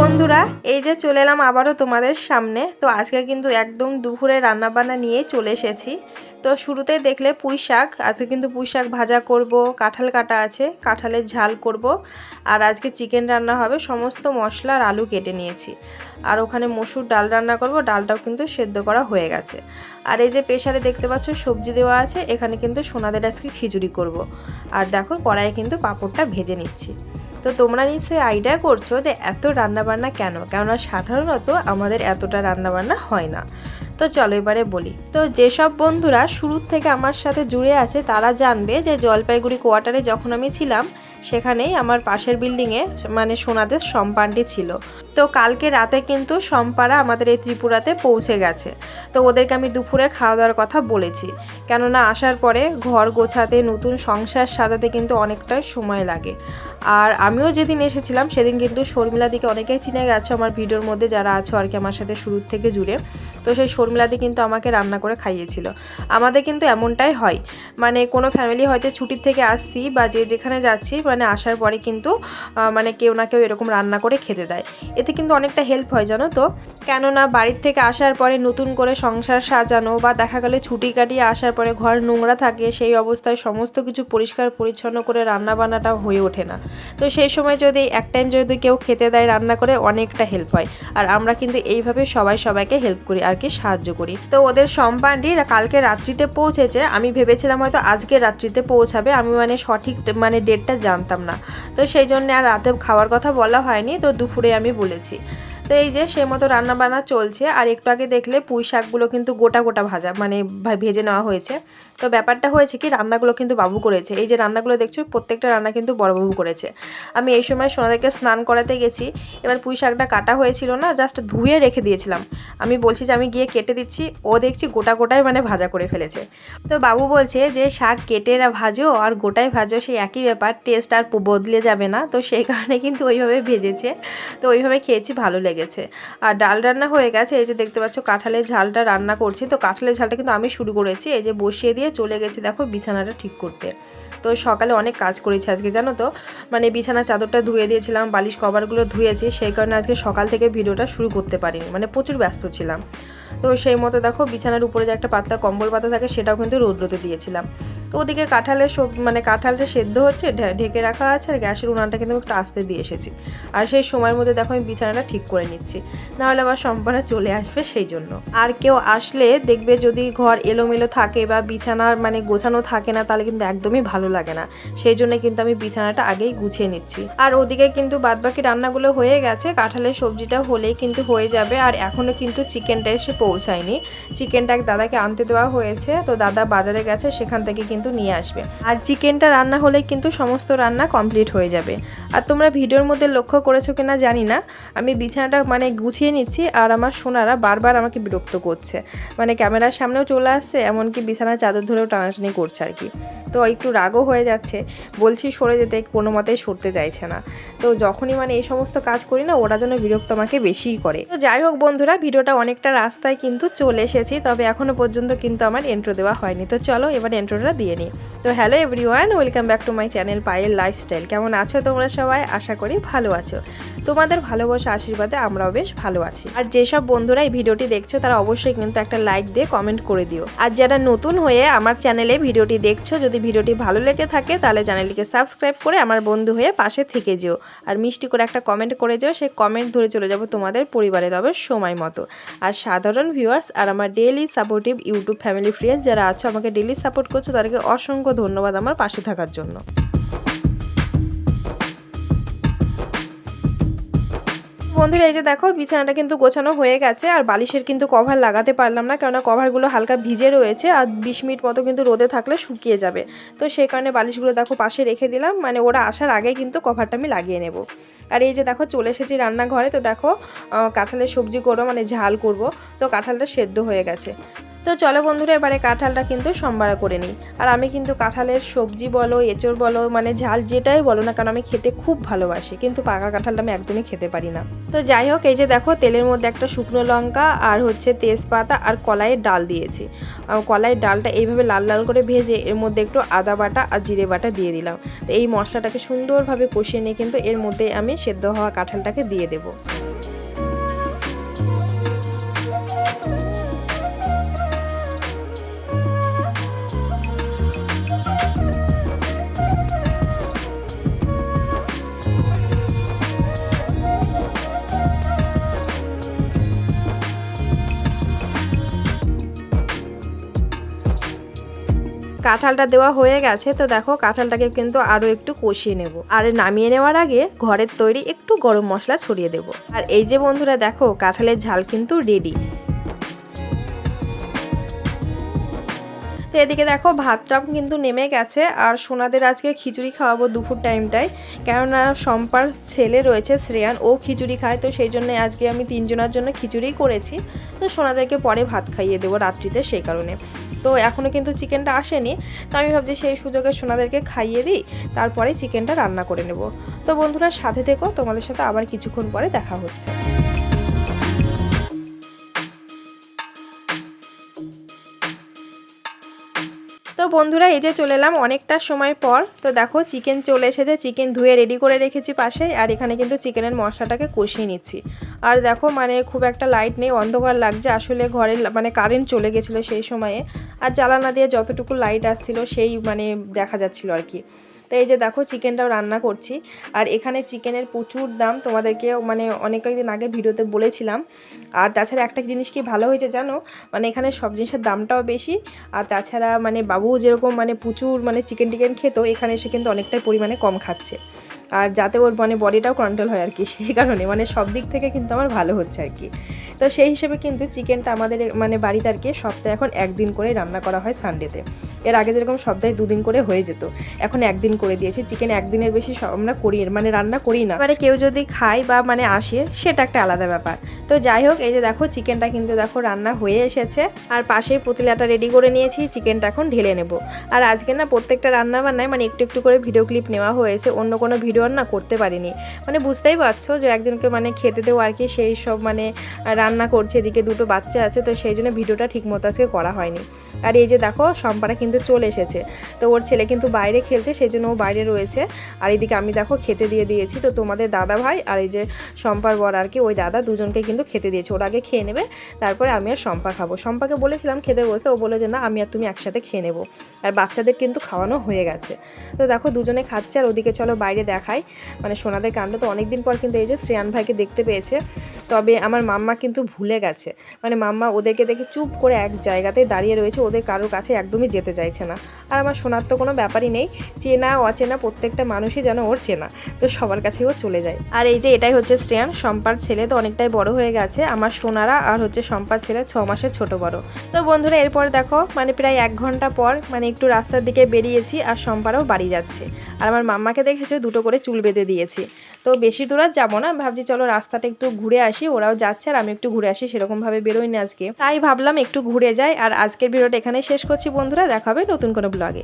বন্ধুরা, এই যে চলে এলাম আবারও তোমাদের সামনে। তো আজকে কিন্তু একদম দুপুরে রান্নাবান্না নিয়ে চলে এসেছি। তো শুরুতেই দেখলে পুঁই শাক, আজকে কিন্তু পুঁই শাক ভাজা করব, কাঁঠাল কাটা আছে, কাঁঠালের ঝাল করব। আর আজকে চিকেন রান্না হবে, সমস্ত মশলা আর আলু কেটে নিয়েছি। আর ওখানে মসুর ডাল রান্না করব, ডালটাও কিন্তু সেদ্ধ করা হয়ে গেছে। আর এই যে প্রেশারে দেখতে পাচ্ছ সবজি দেওয়া আছে, এখানে কিন্তু সোনাদের আজকে খিচুড়ি করব। আর দেখো কড়াইয়ে কিন্তু পাঁপড়টা ভেজে নিচ্ছি। তো তোমরা নিশ্চয়ই আইডিয়া করছ যে এত রান্নাবান্না কেন? কেননা সাধারণত আমাদের এতটা রান্নাবান্না হয় না। তো চলো এবারে বলি। তো যেসব বন্ধুরা শুরুর থেকে আমার সাথে জুড়ে আছে, তারা জানবে যে জলপাইগুড়ি কোয়ার্টারে যখন আমি ছিলাম সেখানেই আমার পাশের বিল্ডিংয়ে মানে সোনাদের সম্পানটি ছিল। তো কালকে রাতে কিন্তু সম্পারা আমাদের এই ত্রিপুরাতে পৌঁছে গেছে। তো ওদেরকে আমি দুপুরে খাওয়া দাওয়ার কথা বলেছি। কেননা আসার পরে ঘর গোছাতে, নতুন সংসার সাজাতে কিন্তু অনেকটাই সময় লাগে। আর আমিও যেদিন এসেছিলাম, সেদিন কিন্তু শর্মিলা দিকে অনেকেই চিনে গেছো আমার ভিডিওর মধ্যে যারা আছো আর কি আমার সাথে শুরুর থেকে জুড়ে। তো সেই শর্মিলাদি কিন্তু আমাকে রান্না করে খাইয়েছিল। আমাদের কিন্তু এমনটাই হয়। মানে কোনো ফ্যামিলি হয়তো ছুটির থেকে আসছি বা যে যেখানে যাচ্ছি মানে আসার পরে কিন্তু মানে কেউ না কেউ এরকম রান্না করে খেতে দেয়। এতে কিন্তু অনেকটা হেল্প হয়, জানো তো? কেননা বাড়ির থেকে আসার পরে নতুন করে সংসার সাজানো বা দেখা গেলে ছুটি কাটিয়ে আসার পরে ঘর নোংরা থাকে, সেই অবস্থায় সমস্ত কিছু পরিষ্কার পরিচ্ছন্ন করে রান্না বান্নাটা হয়ে ওঠে না। তো সেই সময় যদি, এক টাইম যদি কেউ খেতে দেয় রান্না করে অনেকটা হেল্প হয়। আর আমরা কিন্তু এইভাবে সবাই সবাইকে হেল্প করি আর কি সাহায্য করি। তো ওদের সম্পানটি কালকে রাত্রিতে পৌঁছেছে। আমি ভেবেছিলাম হয়তো আজকে রাত্রিতে পৌঁছাবে। আমি মানে সঠিক মানে ডেটটা জানতাম না। তো সেই জন্য আর রাতে খাওয়ার কথা বলা হয়নি। তো দুপুরে আমি বলেছি। তো এই যে সে মতো রান্না বান্না চলছে, আর একটু আগে দেখলে পুঁই শাকগুলো কিন্তু গোটা গোটা ভাজা মানে ভেজে নেওয়া হয়েছে। তো ব্যাপারটা হয়েছে কি, রান্নাগুলো কিন্তু বাবু করেছে। এই যে রান্নাগুলো দেখছ, প্রত্যেকটা রান্না কিন্তু বড়বাবু করেছে। আমি এই সময় সোনাদেরকে স্নান করাতে গেছি, এবার পুঁই শাকটা কাটা হয়েছিল না জাস্ট ধুয়ে রেখে দিয়েছিলাম। আমি বলছি যে আমি গিয়ে কেটে দিচ্ছি, ও দেখছি গোটা গোটাই মানে ভাজা করে ফেলেছে। তো বাবু বলছে যে শাক কেটে ভাজো, আর গোটায় ভাজো, সেই একই ব্যাপার টেস্ট আর বদলে যাবে না। তো সেই কারণে কিন্তু ওইভাবে ভেজেছে। তো ওইভাবে খেয়েছি, ভালো লেগেছে। আর ডাল রান্না হয়ে গেছে, এই যে দেখতে পাচ্ছ কাঁঠালের ঝালটা রান্না করছি। তো কাঁঠালের ঝালটা কিন্তু আমি শুরু করেছি, এই যে বসিয়ে দিয়ে চলে গেছি দেখো বিছানাটা ঠিক করতে। তো সকালে অনেক কাজ করেছি আজকে, জানো তো? মানে বিছানা চাদরটা ধুয়ে দিয়েছিলাম, বালিশ কভারগুলো ধুয়েছি, সেই কারণে আজকে সকাল থেকে ভিডিওটা শুরু করতে পারিনি মানে প্রচুর ব্যস্ত ছিলাম। তো সেই মতো দেখো বিছানার উপরে যে একটা পাতলা কম্বল পাতা থাকে সেটাও কিন্তু রোদ্রতে দিয়েছিলাম। তো ওদিকে কাঁঠালের সব মানে কাঁঠালটা সেদ্ধ হচ্ছে ঢেকে রাখা আছে আর গ্যাসের উনানটা কিন্তু একটু আস্তে দিয়ে এসেছি। আর সেই সময়ের মধ্যে দেখো আমি বিছানাটা ঠিক করে নিচ্ছি। নাহলে আবার সম্পানা চলে আসবে সেই জন্য। আর কেউ আসলে দেখবে যদি ঘর এলোমেলো থাকে বা বিছানার মানে গোছানো থাকে না, তাহলে কিন্তু একদমই ভালো লাগে না। সেই জন্য কিন্তু আমি বিছানাটা আগেই গুছিয়ে নিচ্ছি। আর ওদিকে কিন্তু বাদবাকি রান্নাগুলো হয়ে গেছে। কাঁঠালের সবজিটা হলেই কিন্তু হয়ে যাবে। আর এখনও কিন্তু চিকেনটা এসে পৌঁছায়নি। চিকেনটা এক দাদাকে আনতে দেওয়া হয়েছে, তো দাদা বাজারে গেছে, সেখান থেকে কিন্তু নিয়ে আসবে। আর চিকেনটা রান্না হলে কিন্তু সমস্ত রান্না কমপ্লিট হয়ে যাবে। আর তোমরা ভিডিওর মধ্যে লক্ষ্য করেছ কিনা জানি না। আমি বিছানাটা মানে গুছিয়ে নিচ্ছি, আর আমার সোনারা বারবার আমাকে বিরক্ত করছে। মানে ক্যামেরার সামনেও চলে আসছে, এমনকি বিছানার চাদর ধরেও টানাটানি করছে আর কি। তো একটু রাগও হয়ে যাচ্ছে। বলছি সরে যেতে, কোনো মতেই সরতে চাইছে না। তো যখনই মানে এই সমস্ত কাজ করি না, ওরা যেন বিরক্ত আমাকে বেশিই করে। তো যাই হোক বন্ধুরা, ভিডিওটা অনেকটা রাস্তায় কিন্তু চলে এসেছি, তবে এখনও পর্যন্ত কিন্তু আমার এন্ট্রো দেওয়া হয়নি। তো চলো এবার এন্ট্রোটা দিয়ে নিই। তো hello everyone welcome back to my channel Payel lifestyle কেমন আছো তোমরা সবাই? আশা করি ভালো আছো। তোমাদের ভালোবাসা, আশীর্বাদে আমরাও বেশ ভালো আছি। আর যেসব বন্ধুরা এই ভিডিওটি দেখছ, তারা অবশ্যই কিন্তু একটা লাইক দিয়ে কমেন্ট করে দিও। আর যারা নতুন হয়ে আমার চ্যানেলে ভিডিওটি দেখছ, যদি ভিডিওটি ভালো লেগে থাকে, তাহলে চ্যানেলটিকে সাবস্ক্রাইব করে আমার বন্ধু হয়ে পাশে থেকে যেও। আর মিষ্টি করে একটা কমেন্ট করে যেও, সেই কমেন্ট ধরে চলে যাব তোমাদের পরিবারে তবে সময় মতো। আর সাধারণ ভিউয়ার্স আর আমার daily supportive YouTube family friends যারা আছো, আমাকে ডেইলি সাপোর্ট করছ, তাদেরকে অসংখ্য ধন্যবাদ আমার পাশে থাকার জন্য। বন্ধুরা, এই যে দেখো, বিছানাটা কিন্তু গোছানো হয়ে গেছে আর বালিশের কিন্তু কভার লাগাতে পারলাম না, কেননা কভারগুলো হালকা ভিজে রয়েছে আর বিশ মিনিট মতো কিন্তু রোদে থাকলে শুকিয়ে যাবে। তো সেই কারণে বালিশগুলো দেখো পাশে রেখে দিলাম মানে ওরা আসার আগে কিন্তু কভারটা আমি লাগিয়ে নেব। আর এই যে দেখো চলে এসেছি রান্নাঘরে, তো দেখো কাঁঠালের সবজি করব মানে ঝাল করব। তো কাঁঠালটা সেদ্ধ হয়ে গেছে। তো চলো বন্ধুরা, এবারে কাঁঠালটা কিন্তু সম্বারা করে নিই। আর আমি কিন্তু কাঁঠালের সবজি বলো, এঁচড় বলো মানে ঝাল যেটাই বলো না কারণ আমি খেতে খুব ভালোবাসি। কিন্তু পাকা কাঁঠালটা আমি একদমই খেতে পারি না। তো যাই হোক, এই যে দেখো, তেলের মধ্যে একটা শুকনো লঙ্কা আর হচ্ছে তেজপাতা আর কলাইয়ের ডাল দিয়েছি। কলাইয়ের ডালটা এইভাবে লাল লাল করে ভেজে এর মধ্যে একটু আদা বাটা আর জিরে বাটা দিয়ে দিলাম। তো এই মশলাটাকে সুন্দরভাবে কষিয়ে নিয়ে কিন্তু এর মধ্যে আমি সেদ্ধ হওয়া কাঁঠালটাকে দিয়ে দেবো। কাঁঠালটা দেওয়া হয়ে গেছে, তো দেখো কাঁঠালটাকে কিন্তু আরও একটু কষিয়ে নেব। আর নামিয়ে নেওয়ার আগে ঘরের তৈরি একটু গরম মশলা ছড়িয়ে দেব। আর এই যে বন্ধুরা দেখো, কাঁঠালের ঝাল কিন্তু রেডি তো এদিকে দেখো, ভাতটাও কিন্তু নেমে গেছে। আর সোনাদের আজকে খিচুড়ি খাওয়াবো দুপুর টাইমটায়। কেননা সম্পার ছেলে রয়েছে শ্রেয়ান, ও খিচুড়ি খায়, তো সেই জন্য আজকে আমি তিনজনের জন্য খিচুড়িই করেছি। তো সোনাদেরকে পরে ভাত খাইয়ে দেবো রাত্রিতে, সেই কারণে। তো এখনও কিন্তু চিকেনটা আসেনি। তো আমি ভাবছি সেই সুযোগে সোনাদেরকে খাইয়ে দিই, তারপরে চিকেনটা রান্না করে নেব। তো বন্ধুরা সাথে থেকো, তোমাদের সাথে আবার কিছুক্ষণ পরে দেখা হচ্ছে। তো বন্ধুরা এই যে চলে এলাম অনেকটা সময় পর। তো দেখো চিকেন চলে এসেছে, চিকেন ধুয়ে রেডি করে রেখেছি পাশে, আর এখানে কিন্তু চিকেনের মশলাটাকে কষিয়ে নিচ্ছি। আর দেখো মানে খুব একটা লাইট নেই, অন্ধকার লাগছে। আসলে ঘরে মানে কারেন্ট চলে গেছিল সেই সময়ে। আর জ্বালানা দিয়ে যতটুকু লাইট আসছিল, সেই মানে দেখা যাচ্ছিল আর কি। তো এই যে দেখো চিকেনটাও রান্না করছি। আর এখানে চিকেনের প্রচুর দাম। তোমাদেরকে মানে অনেক কয়েকদিন আগে ভিডিওতে বলেছিলাম। আর তাছাড়া একটা জিনিস কি ভালো হয়েছে জানো? মানে এখানে সব জিনিসের দামটাও বেশি। আর তাছাড়া মানে বাবু যেরকম মানে প্রচুর মানে চিকেন টিকেন খেত, এখানে এসে কিন্তু অনেকটাই পরিমাণে কম খাচ্ছে। আর যাতে ওর মানে বডিটাও কন্ট্রোল হয় আর কি, সেই কারণে। মানে সব দিক থেকে কিন্তু আমার ভালো হচ্ছে আর কি। তো সেই হিসেবে কিন্তু চিকেনটা আমাদের মানে বাড়িতে আর কি সপ্তাহে এখন একদিন করে রান্না করা হয় সানডেতে এর আগে যেরকম সপ্তাহে দুদিন করে হয়ে যেত, এখন একদিন করে দিয়েছি। চিকেন একদিনের বেশি আমরা করি মানে রান্না করি না। মানে কেউ যদি খায় বা মানে আসে, সেটা একটা আলাদা ব্যাপার। তো যাই হোক, এই যে দেখো, চিকেনটা কিন্তু দেখো রান্না হয়ে এসেছে। আর পাশেই পতিলাটা রেডি করে নিয়েছি, চিকেনটা এখন ঢেলে নেব। আর আজকে না প্রত্যেকটা রান্না বান্নায় মানে একটু একটু করে ভিডিও ক্লিপ নেওয়া হয়েছে, অন্য কোনো ভিডিও না করতে পারিনি। মানে বুঝতেই পারছ যে একজনকে মানে খেতে দেবো আর কি, সেই সব মানে রান্না করছে, এদিকে দুটো বাচ্চা আছে, তো সেই জন্য ভিডিওটা ঠিক মতো আজকে করা হয়নি। আর এই যে দেখো সম্পারা কিন্তু চলে এসেছে। তো ওর ছেলে কিন্তু বাইরে খেলছে, সেই জন্য ও বাইরে রয়েছে। আর এদিকে আমি দেখো, খেতে দিয়ে দিয়েছি। তো তোমাদের দাদা ভাই আর এই যে সম্পার বর আর কি, ওই দাদা দুজনকে কিন্তু খেতে দিয়েছে। ওর আগে খেয়ে নেবে, তারপরে আমি আর সম্পা খাব। সম্পাকে বলেছিলাম খেতে বসতে, ও বলে যে, না, আমি আর তুমি একসাথে খেয়ে নেব। আর বাচ্চাদের কিন্তু খাওয়ানো হয়ে গেছে। তো দেখো, দুজনে খাচ্ছে আর ওদিকে চলো বাইরে দেখাই মানে সোনাদের কাণ্ড তো অনেকদিন পর কিন্তু এই যে শ্রেয়ান ভাইকে দেখতে পেয়েছে, তবে আমার মাম্মা কিন্তু ভুলে গেছে। মানে মাম্মা ওদেরকে দেখে চুপ করে এক জায়গাতেই দাঁড়িয়ে রয়েছে, ওদের কারোর কাছে একদমই যেতে চাইছে না। আর আমার সোনার তো কোনো ব্যাপারই নেই, চেনা, অচেনা প্রত্যেকটা মানুষই যেন ওর চেনা, তো সবার কাছেই ও চলে যায়। আর এই যে এটাই হচ্ছে শ্রেয়ান সম্পার ছেলে তো অনেকটাই বড় হয়ে গেছে, আমার সোনারা আর হচ্ছে সম্পার ছেলে ছ মাসের ছোট বড়। তো বন্ধুরা, এরপর দেখো মানে প্রায় এক ঘণ্টা পর মানে একটু রাস্তার দিকে বেরিয়েছি আর সম্পারাও বাড়ি যাচ্ছে। আর আমার মাম্মাকে দেখেছে, দুটো করে চুল বেঁধে দিয়েছি। তো বেশি দূর আর যাব না। ভাবছি চলো রাস্তাটা একটু ঘুরে আসি, ওরাও যাচ্ছে আর আমি একটু ঘুরে আসি, সেরকমভাবে বেরোই না আজকে। তাই ভাবলাম একটু ঘুরে যাই। আর আজকের ভিডিওটা এখানে শেষ করছি বন্ধুরা দেখাবে নতুন কোনো ব্লগে